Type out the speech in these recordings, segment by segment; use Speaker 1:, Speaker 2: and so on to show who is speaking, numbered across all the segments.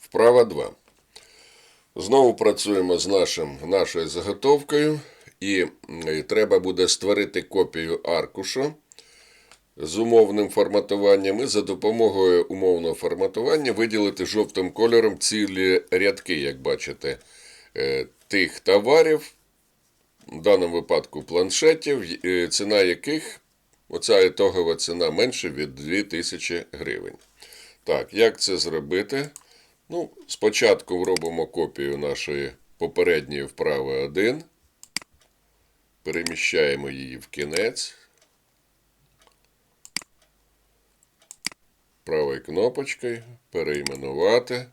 Speaker 1: Вправа 2. Знову працюємо з нашим, нашою заготовкою, і треба буде створити копію аркушу з умовним форматуванням і за допомогою умовного форматування виділити жовтим кольором цілі рядки, як бачите, е, тих товарів, в даному випадку планшетів, е, ціна яких, оця ітогова ціна менше від 2000 гривень. Так, як це зробити? Ну, спочатку робимо копію нашої попередньої вправи 1. Переміщаємо її в кінець. Правою кнопочкою перейменувати.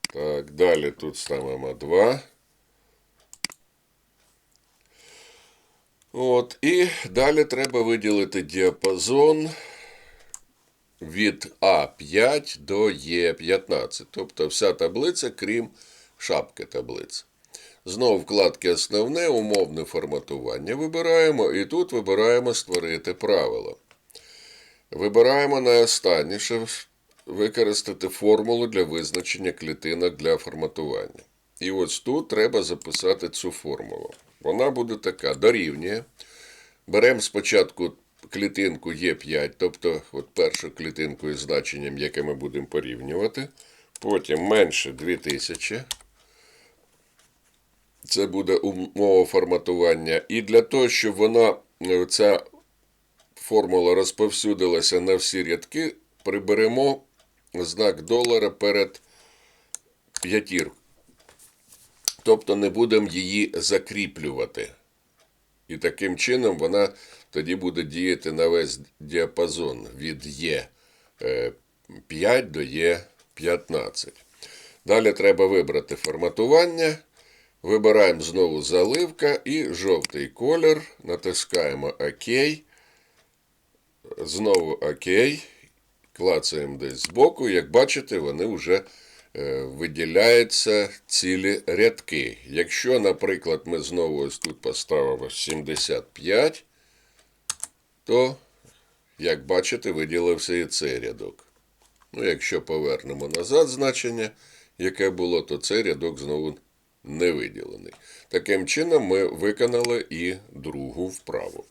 Speaker 1: Так, далі тут ставимо 2. От, і далі треба виділити діапазон від А5 до Е15. Тобто вся таблиця, крім шапки таблиці. Знову вкладки Основне, умовне форматування вибираємо, і тут вибираємо Створити правила. Вибираємо найостанніше використати формулу для визначення клітинок для форматування. І ось тут треба записати цю формулу. Вона буде така: дорівнює. Беремо спочатку клітинку Е5, тобто от першу клітинку із значенням, яке ми будемо порівнювати. Потім менше 2000. Це буде умова форматування. І для того, щоб вона, е, ця формула розповсюдилася на всі рядки, приберемо знак долара перед п'ятіркою. Тобто не будемо її закріплювати. І таким чином вона тоді буде діяти на весь діапазон від Е5 до Е15. Далі треба вибрати форматування. Вибираємо знову заливка і жовтий колір. Натискаємо ОК. Знову ОК. Клацаємо десь збоку. Як бачите, вони вже е, виділяються цілі рядки. Якщо, наприклад, ми знову ось тут поставимо 75, то, як бачите, виділився і цей рядок. Ну, якщо повернемо назад значення, яке було, то цей рядок знову не виділений. Таким чином ми виконали і другу вправу.